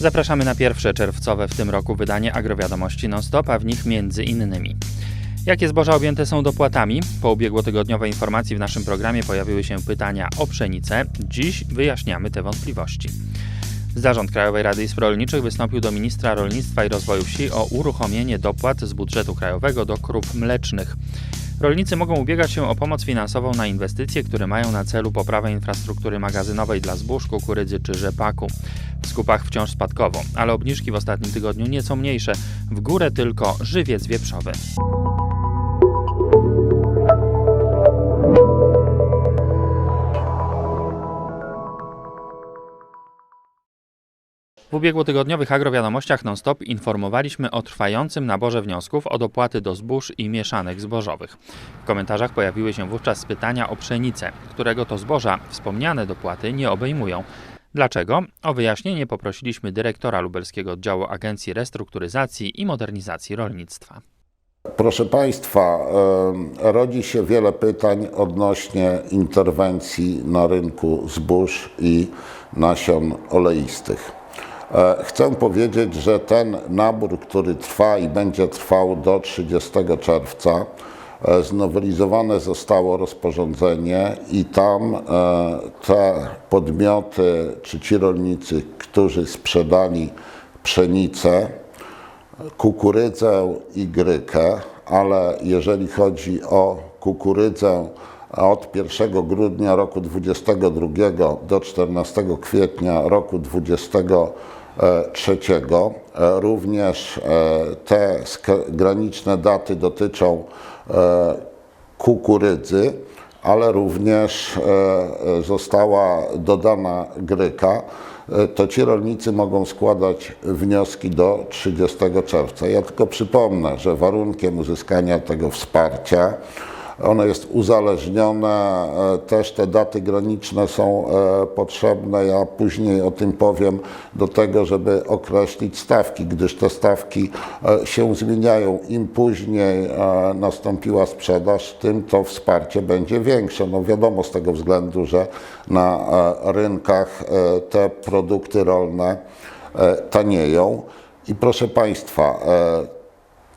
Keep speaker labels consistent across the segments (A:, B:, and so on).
A: Zapraszamy na pierwsze czerwcowe w tym roku wydanie agrowiadomości non-stop, a w nich między innymi. Jakie zboża objęte są dopłatami? Po ubiegłotygodniowej informacji w naszym programie pojawiły się pytania o pszenicę. Dziś wyjaśniamy te wątpliwości. Zarząd Krajowej Rady Izb Rolniczych wystąpił do ministra rolnictwa i rozwoju wsi o uruchomienie dopłat z budżetu krajowego do krów mlecznych. Rolnicy mogą ubiegać się o pomoc finansową na inwestycje, które mają na celu poprawę infrastruktury magazynowej dla zbóż, kukurydzy czy rzepaku. W skupach wciąż spadkowo, ale obniżki w ostatnim tygodniu nieco mniejsze. W górę tylko żywiec wieprzowy. W ubiegłotygodniowych agrowiadomościach non-stop informowaliśmy o trwającym naborze wniosków o dopłaty do zbóż i mieszanek zbożowych. W komentarzach pojawiły się wówczas pytania o pszenicę, którego to zboża wspomniane dopłaty nie obejmują. Dlaczego? O wyjaśnienie poprosiliśmy dyrektora lubelskiego oddziału Agencji Restrukturyzacji i Modernizacji Rolnictwa.
B: Proszę Państwa, rodzi się wiele pytań odnośnie interwencji na rynku zbóż i nasion oleistych. E, Chcę powiedzieć, że ten nabór, który trwa i będzie trwał do 30 czerwca, e, znowelizowane zostało rozporządzenie i tam e, te podmioty czy ci rolnicy, którzy sprzedali pszenicę, kukurydzę i grykę, ale jeżeli chodzi o kukurydzę od 1 grudnia roku 2022 do 14 kwietnia roku 2023, e, również e, te graniczne daty dotyczą e, kukurydzy, ale również została dodana gryka, to ci rolnicy mogą składać wnioski do 30 czerwca. Ja tylko przypomnę, że warunkiem uzyskania tego wsparcia ono jest uzależnione, e, też te daty graniczne są e, potrzebne, ja później o tym powiem, do tego, żeby określić stawki, gdyż te stawki e, się zmieniają. Im później nastąpiła sprzedaż, tym to wsparcie będzie większe. No wiadomo z tego względu, że na rynkach te produkty rolne tanieją. I proszę Państwa,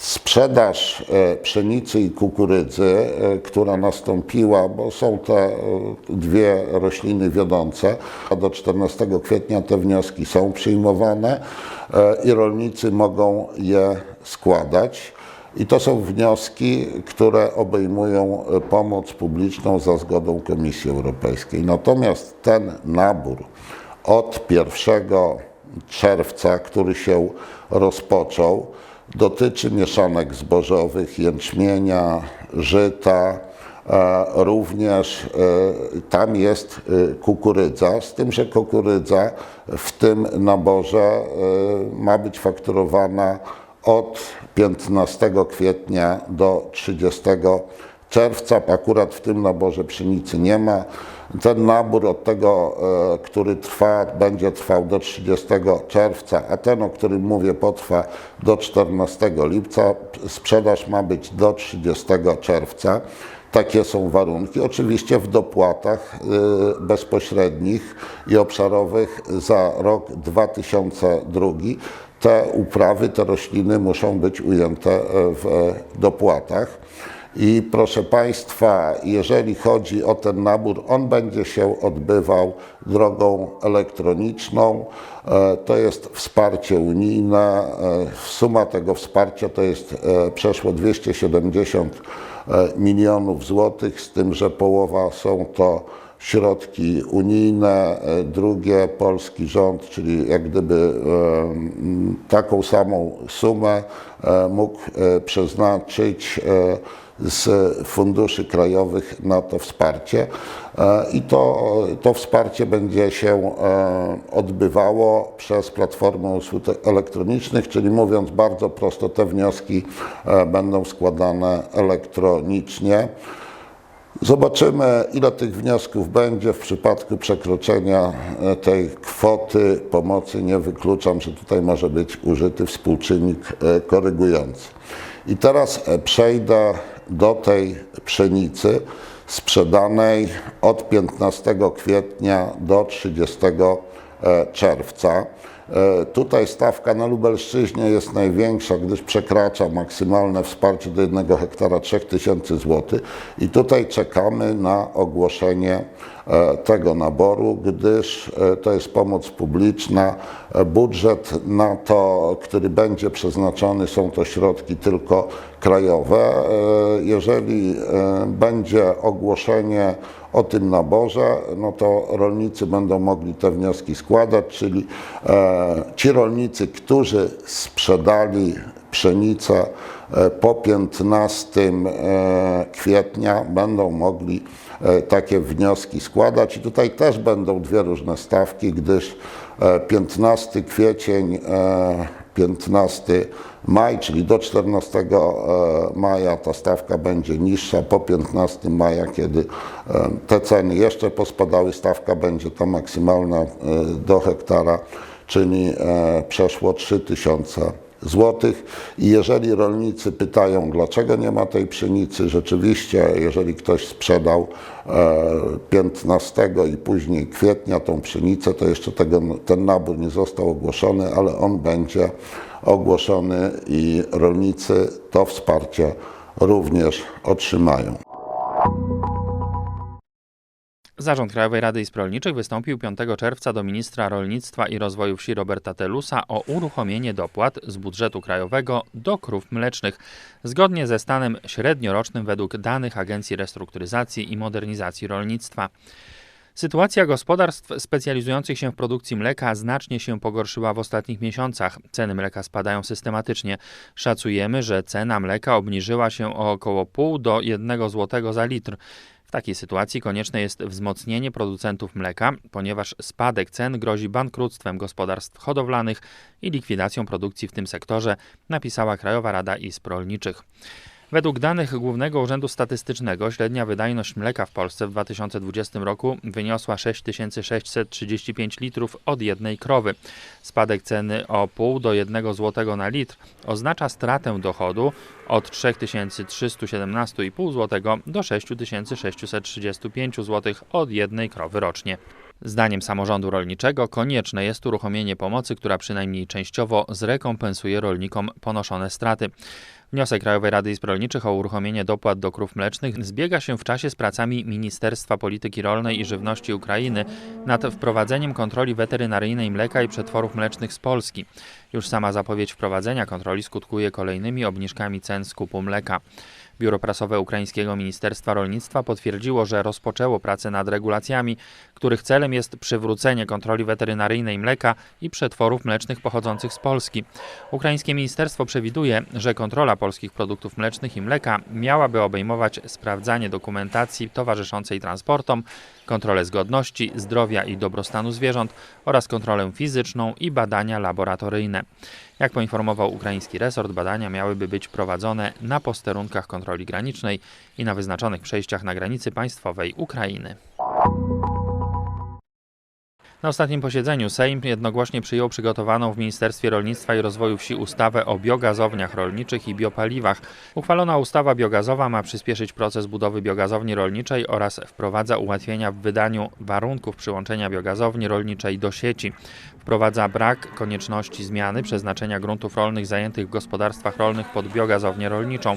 B: Sprzedaż e, pszenicy i kukurydzy, e, która nastąpiła, bo są te e, dwie rośliny wiodące, a do 14 kwietnia te wnioski są przyjmowane i rolnicy mogą je składać. I to są wnioski, które obejmują pomoc publiczną za zgodą Komisji Europejskiej. Natomiast ten nabór od 1 czerwca, który się rozpoczął, dotyczy mieszanek zbożowych, jęczmienia, żyta, e, również e, tam jest e, kukurydza, z tym, że kukurydza w tym naborze ma być fakturowana od 15 kwietnia do 30 czerwca. Akurat w tym naborze pszenicy nie ma. Ten nabór od tego, e, który trwa, będzie trwał do 30 czerwca, a ten, o którym mówię, potrwa do 14 lipca. Sprzedaż ma być do 30 czerwca. Takie są warunki. Oczywiście w dopłatach y, bezpośrednich i obszarowych za rok 2002 te uprawy, te rośliny muszą być ujęte e, w e, dopłatach. I proszę Państwa, jeżeli chodzi o ten nabór, on będzie się odbywał drogą elektroniczną. E, To jest wsparcie unijne. E, Suma tego wsparcia to jest e, przeszło 270 e, milionów złotych, z tym, że połowa są to środki unijne, e, drugie polski rząd, czyli jak gdyby e, taką samą sumę e, mógł przeznaczyć z funduszy krajowych na to wsparcie. I to, to wsparcie będzie się odbywało przez Platformę Usług Elektronicznych, czyli mówiąc bardzo prosto, te wnioski będą składane elektronicznie. Zobaczymy, ile tych wniosków będzie w przypadku przekroczenia e, tej kwoty pomocy. Nie wykluczam, że tutaj może być użyty współczynnik e, korygujący. I teraz e, przejdę do tej pszenicy sprzedanej od 15 kwietnia do 30 e, czerwca. E, Tutaj stawka na Lubelszczyźnie jest największa, gdyż przekracza maksymalne wsparcie do 1 hektara 3000 zł i tutaj czekamy na ogłoszenie e, tego naboru, gdyż e, to jest pomoc publiczna. Budżet na to, który będzie przeznaczony, są to środki tylko krajowe. Jeżeli będzie ogłoszenie o tym naborze, no to rolnicy będą mogli te wnioski składać, czyli e, ci rolnicy, którzy sprzedali pszenicę e, po 15 e, kwietnia, będą mogli takie wnioski składać. I tutaj też będą dwie różne stawki, gdyż e, 15 kwiecień, 15 maj, czyli do 14 e, maja ta stawka będzie niższa. Po 15 maja, kiedy e, te ceny jeszcze pospadały, stawka będzie ta maksymalna e, do hektara, czyli przeszło 3000 złotych. I jeżeli rolnicy pytają, dlaczego nie ma tej pszenicy, rzeczywiście, jeżeli ktoś sprzedał e, 15 i później kwietnia tą pszenicę, to jeszcze tego, ten nabór nie został ogłoszony, ale on będzie ogłoszony i rolnicy to wsparcie również otrzymają.
A: Zarząd Krajowej Rady Izb Rolniczych wystąpił 5 czerwca do ministra rolnictwa i rozwoju wsi Roberta Telusa o uruchomienie dopłat z budżetu krajowego do krów mlecznych, zgodnie ze stanem średniorocznym według danych Agencji Restrukturyzacji i Modernizacji Rolnictwa. Sytuacja gospodarstw specjalizujących się w produkcji mleka znacznie się pogorszyła w ostatnich miesiącach. Ceny mleka spadają systematycznie. Szacujemy, że cena mleka obniżyła się o około pół do 1 zł za litr. W takiej sytuacji konieczne jest wzmocnienie producentów mleka, ponieważ spadek cen grozi bankructwem gospodarstw hodowlanych i likwidacją produkcji w tym sektorze, napisała Krajowa Rada Izb Rolniczych. Według danych Głównego Urzędu Statystycznego średnia wydajność mleka w Polsce w 2020 roku wyniosła 6635 litrów od jednej krowy. Spadek ceny o pół do 1 zł na litr oznacza stratę dochodu od 3317,5 zł do 6635 zł od jednej krowy rocznie. Zdaniem samorządu rolniczego konieczne jest uruchomienie pomocy, która przynajmniej częściowo zrekompensuje rolnikom ponoszone straty. Wniosek Krajowej Rady Izb Rolniczych o uruchomienie dopłat do krów mlecznych zbiega się w czasie z pracami Ministerstwa Polityki Rolnej i Żywności Ukrainy nad wprowadzeniem kontroli weterynaryjnej mleka i przetworów mlecznych z Polski. Już sama zapowiedź wprowadzenia kontroli skutkuje kolejnymi obniżkami cen skupu mleka. Biuro Prasowe Ukraińskiego Ministerstwa Rolnictwa potwierdziło, że rozpoczęło pracę nad regulacjami, których celem jest przywrócenie kontroli weterynaryjnej mleka i przetworów mlecznych pochodzących z Polski. Ukraińskie ministerstwo przewiduje, że kontrola polskich produktów mlecznych i mleka miałaby obejmować sprawdzanie dokumentacji towarzyszącej transportom, kontrolę zgodności, zdrowia i dobrostanu zwierząt oraz kontrolę fizyczną i badania laboratoryjne. Jak poinformował ukraiński resort, badania miałyby być prowadzone na posterunkach kontroli granicznej i na wyznaczonych przejściach na granicy państwowej Ukrainy. Na ostatnim posiedzeniu Sejm jednogłośnie przyjął przygotowaną w Ministerstwie Rolnictwa i Rozwoju Wsi ustawę o biogazowniach rolniczych i biopaliwach. Uchwalona ustawa biogazowa ma przyspieszyć proces budowy biogazowni rolniczej oraz wprowadza ułatwienia w wydaniu warunków przyłączenia biogazowni rolniczej do sieci. Wprowadza brak konieczności zmiany przeznaczenia gruntów rolnych zajętych w gospodarstwach rolnych pod biogazownię rolniczą.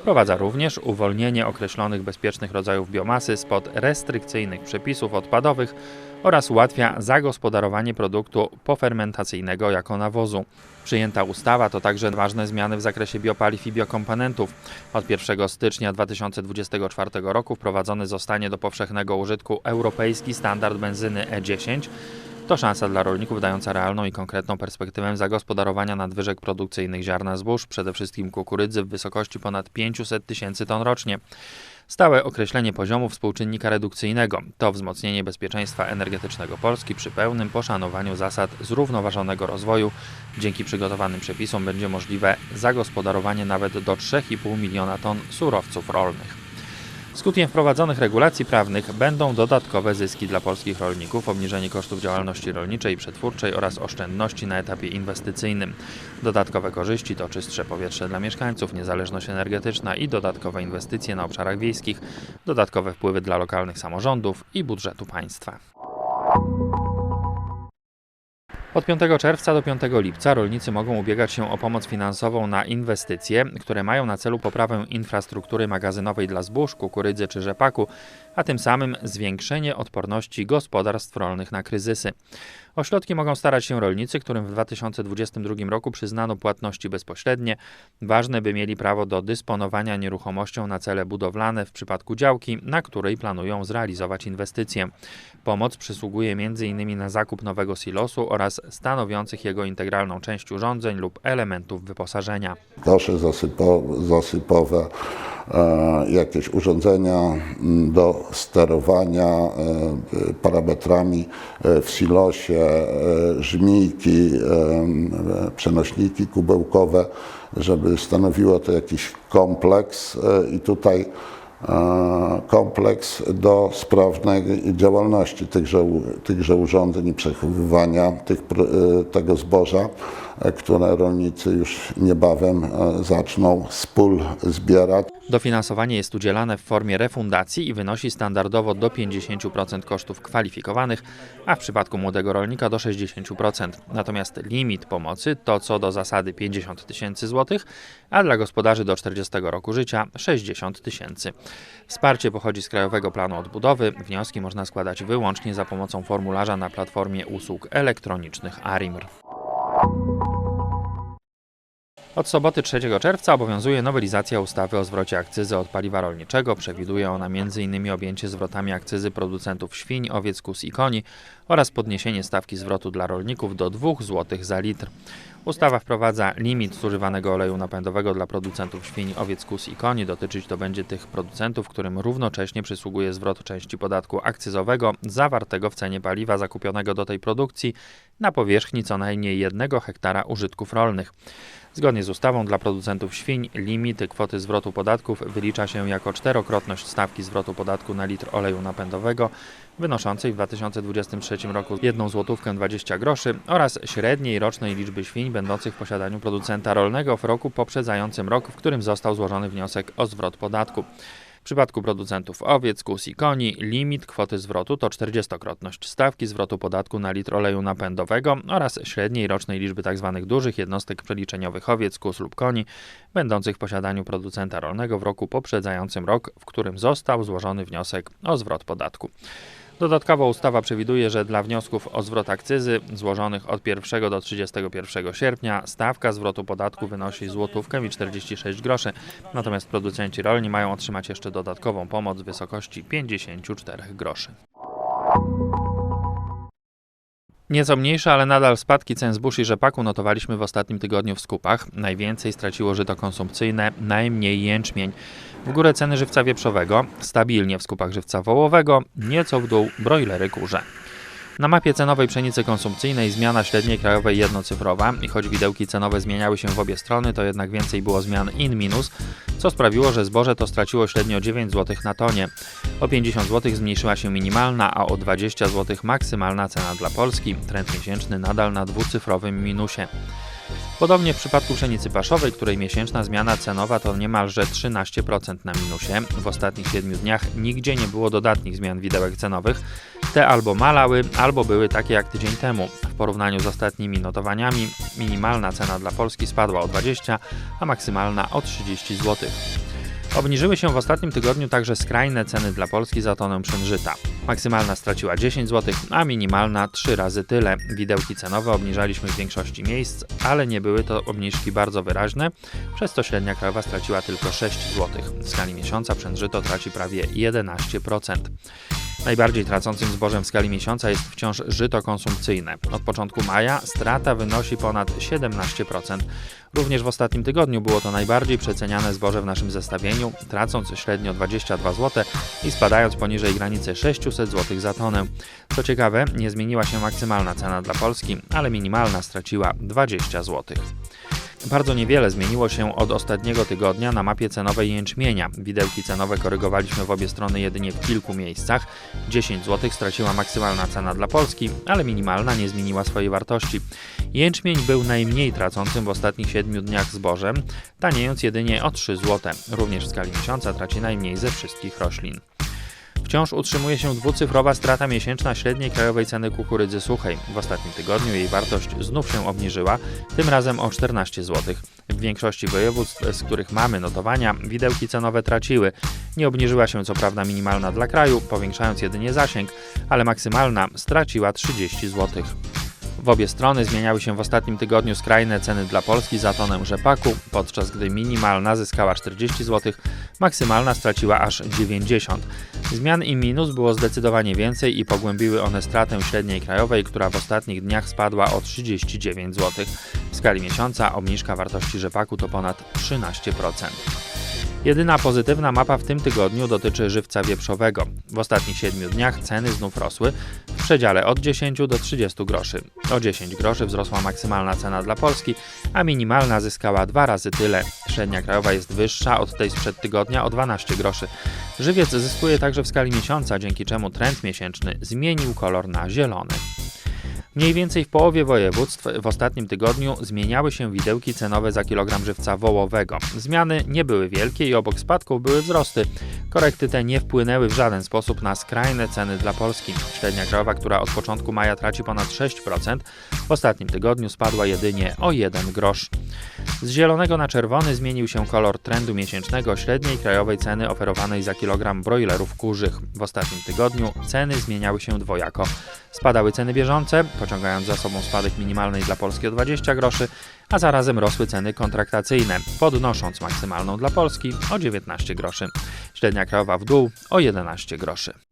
A: Wprowadza również uwolnienie określonych bezpiecznych rodzajów biomasy spod restrykcyjnych przepisów odpadowych oraz ułatwia zagospodarowanie produktu pofermentacyjnego jako nawozu. Przyjęta ustawa to także ważne zmiany w zakresie biopaliw i biokomponentów. Od 1 stycznia 2024 roku wprowadzony zostanie do powszechnego użytku europejski standard benzyny E10. To szansa dla rolników dająca realną i konkretną perspektywę zagospodarowania nadwyżek produkcyjnych ziarna zbóż, przede wszystkim kukurydzy w wysokości ponad 500 tysięcy ton rocznie. Stałe określenie poziomu współczynnika redukcyjnego to wzmocnienie bezpieczeństwa energetycznego Polski przy pełnym poszanowaniu zasad zrównoważonego rozwoju. Dzięki przygotowanym przepisom będzie możliwe zagospodarowanie nawet do 3,5 miliona ton surowców rolnych. Skutkiem wprowadzonych regulacji prawnych będą dodatkowe zyski dla polskich rolników, obniżenie kosztów działalności rolniczej i przetwórczej oraz oszczędności na etapie inwestycyjnym. Dodatkowe korzyści to czystsze powietrze dla mieszkańców, niezależność energetyczna i dodatkowe inwestycje na obszarach wiejskich, dodatkowe wpływy dla lokalnych samorządów i budżetu państwa. Od 5 czerwca do 5 lipca rolnicy mogą ubiegać się o pomoc finansową na inwestycje, które mają na celu poprawę infrastruktury magazynowej dla zbóż, kukurydzy czy rzepaku, a tym samym zwiększenie odporności gospodarstw rolnych na kryzysy. O środki mogą starać się rolnicy, którym w 2022 roku przyznano płatności bezpośrednie. Ważne, by mieli prawo do dysponowania nieruchomością na cele budowlane w przypadku działki, na której planują zrealizować inwestycję. Pomoc przysługuje m.in. na zakup nowego silosu oraz stanowiących jego integralną część urządzeń lub elementów wyposażenia.
B: kosze zasypo, zasypowe, jakieś urządzenia mm, do sterowania e, parametrami e, w silosie, e, żmijki, e, e, przenośniki kubełkowe, żeby stanowiło to jakiś kompleks e, i tutaj e, kompleks do sprawnej działalności tychże, tychże urządzeń i przechowywania tych, e, tego zboża, e, które rolnicy już niebawem e, zaczną z pól zbierać.
A: Dofinansowanie jest udzielane w formie refundacji i wynosi standardowo do 50% kosztów kwalifikowanych, a w przypadku młodego rolnika do 60%. Natomiast limit pomocy to co do zasady 50 tysięcy złotych, a dla gospodarzy do 40 roku życia 60 tysięcy. Wsparcie pochodzi z Krajowego Planu Odbudowy. Wnioski można składać wyłącznie za pomocą formularza na platformie usług elektronicznych ARIMR. Od soboty 3 czerwca obowiązuje nowelizacja ustawy o zwrocie akcyzy od paliwa rolniczego. Przewiduje ona m.in. objęcie zwrotami akcyzy producentów świń, owiec, kóz i koni oraz podniesienie stawki zwrotu dla rolników do 2 zł za litr. Ustawa wprowadza limit zużywanego oleju napędowego dla producentów świń, owiec, kóz i koni. Dotyczyć to będzie tych producentów, którym równocześnie przysługuje zwrot części podatku akcyzowego zawartego w cenie paliwa zakupionego do tej produkcji na powierzchni co najmniej 1 hektara użytków rolnych. Zgodnie z ustawą dla producentów świń limity kwoty zwrotu podatków wylicza się jako czterokrotność stawki zwrotu podatku na litr oleju napędowego wynoszącej w 2023 roku 1 złotówkę 20 groszy oraz średniej rocznej liczby świń będących w posiadaniu producenta rolnego w roku poprzedzającym rok, w którym został złożony wniosek o zwrot podatku. W przypadku producentów owiec, kóz i koni limit kwoty zwrotu to 40-krotność stawki zwrotu podatku na litr oleju napędowego oraz średniej rocznej liczby tzw. dużych jednostek przeliczeniowych owiec, kóz lub koni będących w posiadaniu producenta rolnego w roku poprzedzającym rok, w którym został złożony wniosek o zwrot podatku. Dodatkowo ustawa przewiduje, że dla wniosków o zwrot akcyzy złożonych od 1 do 31 sierpnia stawka zwrotu podatku wynosi złotówkę i 46 groszy, natomiast producenci rolni mają otrzymać jeszcze dodatkową pomoc w wysokości 54 groszy. Nieco mniejsze, ale nadal spadki cen zbóż i rzepaku notowaliśmy w ostatnim tygodniu w skupach. Najwięcej straciło żyto konsumpcyjne, najmniej jęczmień. W górę ceny żywca wieprzowego, stabilnie w skupach żywca wołowego, nieco w dół brojlery kurze. Na mapie cenowej pszenicy konsumpcyjnej zmiana średniej krajowej jednocyfrowa i choć widełki cenowe zmieniały się w obie strony, to jednak więcej było zmian in-minus, co sprawiło, że zboże to straciło średnio 9 zł na tonie. O 50 zł zmniejszyła się minimalna, a o 20 zł maksymalna cena dla Polski. Trend miesięczny nadal na dwucyfrowym minusie. Podobnie w przypadku pszenicy paszowej, której miesięczna zmiana cenowa to niemalże 13% na minusie. W ostatnich 7 dniach nigdzie nie było dodatnich zmian widełek cenowych. Te albo malały, albo były takie jak tydzień temu. W porównaniu z ostatnimi notowaniami minimalna cena dla Polski spadła o 20, a maksymalna o 30 zł. Obniżyły się w ostatnim tygodniu także skrajne ceny dla Polski za tonę pszenżyta. Maksymalna straciła 10 zł, a minimalna 3 razy tyle. Widełki cenowe obniżaliśmy w większości miejsc, ale nie były to obniżki bardzo wyraźne, przez co średnia krajowa straciła tylko 6 zł. W skali miesiąca pszenżyto traci prawie 11%. Najbardziej tracącym zbożem w skali miesiąca jest wciąż żyto konsumpcyjne. Od początku maja strata wynosi ponad 17%. Również w ostatnim tygodniu było to najbardziej przeceniane zboże w naszym zestawieniu, tracąc średnio 22 zł i spadając poniżej granicy 600 zł za tonę. Co ciekawe, nie zmieniła się maksymalna cena dla Polski, ale minimalna straciła 20 zł. Bardzo niewiele zmieniło się od ostatniego tygodnia na mapie cenowej jęczmienia. Widełki cenowe korygowaliśmy w obie strony jedynie w kilku miejscach. 10 zł straciła maksymalna cena dla Polski, ale minimalna nie zmieniła swojej wartości. Jęczmień był najmniej tracącym w ostatnich 7 dniach zbożem, taniejąc jedynie o 3 zł. Również w skali miesiąca traci najmniej ze wszystkich roślin. Wciąż utrzymuje się dwucyfrowa strata miesięczna średniej krajowej ceny kukurydzy suchej. W ostatnim tygodniu jej wartość znów się obniżyła, tym razem o 14 zł. W większości województw, z których mamy notowania, widełki cenowe traciły. Nie obniżyła się co prawda minimalna dla kraju, powiększając jedynie zasięg, ale maksymalna straciła 30 zł. W obie strony zmieniały się w ostatnim tygodniu skrajne ceny dla Polski za tonę rzepaku, podczas gdy minimalna zyskała 40 zł, maksymalna straciła aż 90. Zmian i minus było zdecydowanie więcej i pogłębiły one stratę średniej krajowej, która w ostatnich dniach spadła o 39 zł. W skali miesiąca obniżka wartości rzepaku to ponad 13%. Jedyna pozytywna mapa w tym tygodniu dotyczy żywca wieprzowego. W ostatnich 7 dniach ceny znów rosły w przedziale od 10 do 30 groszy. O 10 groszy wzrosła maksymalna cena dla Polski, a minimalna zyskała dwa razy tyle. Średnia krajowa jest wyższa od tej sprzed tygodnia o 12 groszy. Żywiec zyskuje także w skali miesiąca, dzięki czemu trend miesięczny zmienił kolor na zielony. Mniej więcej w połowie województw w ostatnim tygodniu zmieniały się widełki cenowe za kilogram żywca wołowego. Zmiany nie były wielkie i obok spadków były wzrosty. Korekty te nie wpłynęły w żaden sposób na skrajne ceny dla Polski. Średnia krajowa, która od początku maja traci ponad 6%, w ostatnim tygodniu spadła jedynie o 1 grosz. Z zielonego na czerwony zmienił się kolor trendu miesięcznego średniej krajowej ceny oferowanej za kilogram brojlerów kurzych. W ostatnim tygodniu ceny zmieniały się dwojako. Spadały ceny bieżące, pociągając za sobą spadek minimalnej dla Polski o 20 groszy, a zarazem rosły ceny kontraktacyjne, podnosząc maksymalną dla Polski o 19 groszy. Średnia krajowa w dół o 11 groszy.